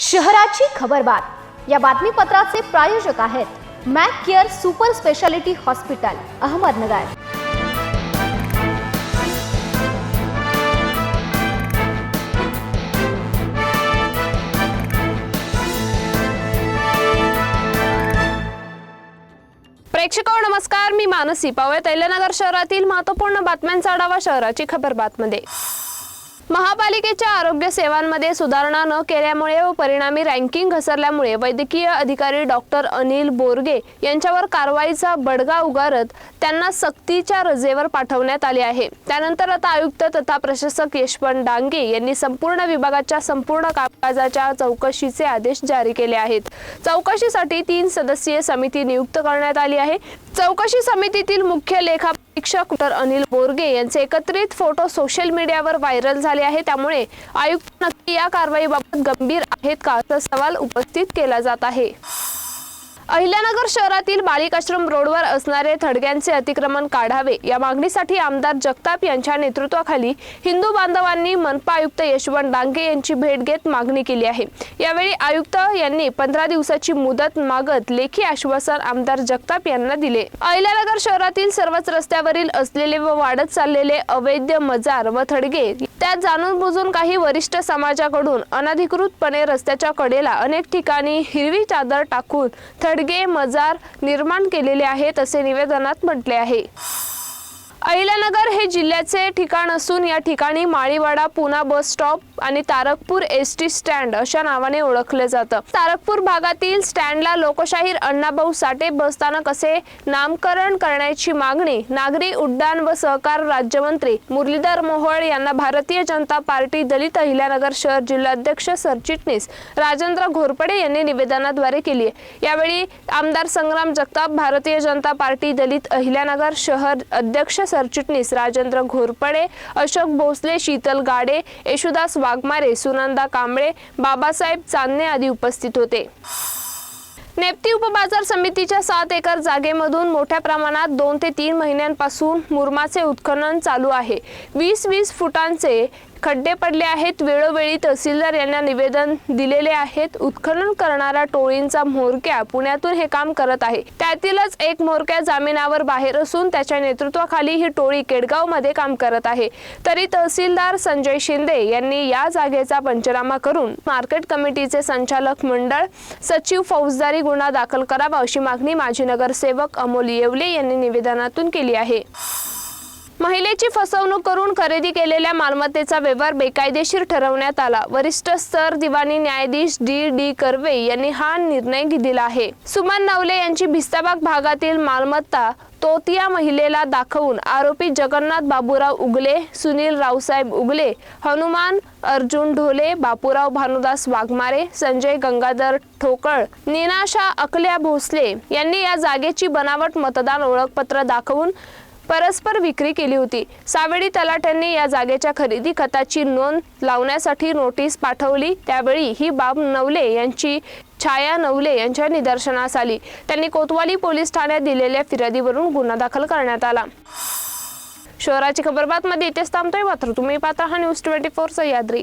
शहराची खबरबात या बातमीपत्राचे प्रायोजक आहेत Mac Care super speciality hospital Ahmednagar. प्रेक्षक नमस्कार. मी मानसी पावळे तैलनगर शहरातील महत्त्वपूर्ण बातम्यांचा आढावा शहराची खबर बातमध्ये. महापालिकेच्या आरोग्य सेवांमध्ये सुधारणा न केल्यामुळे व परिणामी रँकिंग घसरल्यामुळे वैद्यकीय अधिकारी डॉक्टर अनिल बोरगे यांच्यावर कारवाईचा बडगा उगारत त्यांना सक्तीच्या रजेवर पाठवण्यात आले आहे. त्यानंतर आता आयुक्त तथा प्रशासक यशवंत डांगे यांनी संपूर्ण विभागाच्या संपूर्ण कामकाजाच्या चौकशीचे आदेश जारी केले आहेत. चौकशीसाठी तीन सदस्यीय समिती नियुक्त करण्यात आली आहे. चौकशी समितीतील मुख्य लेखा शिक्षक डॉक्टर अनिल बोरगे यांचे एकत्रित फोटो सोशल मीडियावर व्हायरल झाले आहे. त्यामुळे आयुक्त नक्की या कारवाईबाबत गंभीर आहेत का असा सवाल उपस्थित केला जात आहे. अहिल्यानगर शहरातील बालिकाश्रम रोडवर असणारे थडग्यांचे अतिक्रमण काढावे या मागणीसाठी आमदार जगताप यांच्या नेतृत्वाखाली हिंदू बांधवांनी मनपा आयुक्त यशवंत डांगे यांची भेट घेत मागणी केली आहे. यावेळी आयुक्त यांनी पंधरा दिवसाची मुदत मागत लेखी आश्वासन आमदार जगताप यांना दिले. अहिल्यानगर शहरातील सर्वच रस्त्यावरील असलेले व वाढत चाललेले अवैध मजार व थडगे त्यात जाणून बुजून काही वरिष्ठ समाजाकडून अनधिकृतपणे रस्त्याच्या कडेला अनेक ठिकाणी हिरवी चादर टाकून खडगे मजार निर्माण केलेले आहेत असे निवेदनात म्हटले आहे. अहिल्यानगर हे जिल्ह्याचे ठिकाण असून या ठिकाणी माळीवाडा पुना बस स्टॉप आणि तारकपूर एस टी स्टँड अशा नावाने ओळखले जातं. तारकपूर भागातील स्टँडला लोकशाहीर अण्णाभाऊ साठे बसस्थानक असे नामकरण करण्याची मागणी नागरी उड्डाण व सहकार राज्यमंत्री मुरलीधर मोहोळ यांना भारतीय जनता पार्टी दलित अहिल्यानगर शहर जिल्हाध्यक्ष सरचिटणीस राजेंद्र घोरपडे यांनी निवेदनाद्वारे केली आहे. यावेळी आमदार संग्राम जगताप भारतीय जनता पार्टी दलित अहिल्यानगर शहर अध्यक्ष सरचिटणीस राजेंद्र घोरपडे अशोक भोसले शीतल गाडे येशुदास वाघमारे सुनंदा कांबळे बाबासाहेब चांदणे आदी उपस्थित होते. नेप्ती उपबाजार समितीच्या सात एकर जागेमधून मोठ्या प्रमाणात दोन ते तीन महिन्यांपासून मुरमाचे उत्खनन चालू आहे. वीस वीस फुटांचे खड्डे पडले आहेत. वेळोवेळी तहसीलदार यांना निवेदन दिलेले आहेत. उत्खनन करणारा टोळींचा म्होरक्या पुण्यातून हे काम करत आहे. त्यातीलच एक म्होरक्या जामिनावर बाहेर असून त्याच्या नेतृत्वाखाली ही टोळी केडगावमध्ये काम करत आहे. तरी तहसीलदार संजय शिंदे यांनी या जागेचा पंचनामा करून मार्केट कमिटीचे संचालक मंडळ सचिव फौजदारी गुन्हा दाखल करावा अशी मागणी माजी नगरसेवक अमोल येवले यांनी निवेदनातून केली आहे. महिलेची फसवणूक करून खरेदी केलेल्या मालमत्तेचा व्यवहार बेकायदेशीर ठरवण्यात आला. वरिष्ठ स्तर दिवाणी न्यायाधीश डी. डी. कर्वे यांनी हा निर्णय दिला आहे. सुमन नवले यांची भिस्ताबाग भागातील मालमत्ता तोतिया महिलेला दाखवून आरोपी जगन्नाथ बाबूराव उगले सुनील रावसाहेब उगले हनुमान अर्जुन ढोले बापूराव भानुदास वाघमारे संजय गंगाधर ठोकळ नीनाशा अकल्या भोसले यांनी या जागेची बनावट मतदान ओळखपत्र दाखवून परस्पर विक्री केली होती. सावेडी तलाट्यांनी या जागेच्या खरेदी खताची नोंद लावण्यासाठी नोटीस पाठवली. त्यावेळी ही बाब नवले यांची छाया नवले यांच्या निदर्शनास आली. त्यांनी कोतवाली पोलीस ठाण्यात दिलेल्या फिर्यादीवरून गुन्हा दाखल करण्यात आला. शहराची खबर बातमध्ये इथेच थांबतोय मात्र तुम्ही पाहता हा न्यूज ट्वेंटी फोर सह्याद्री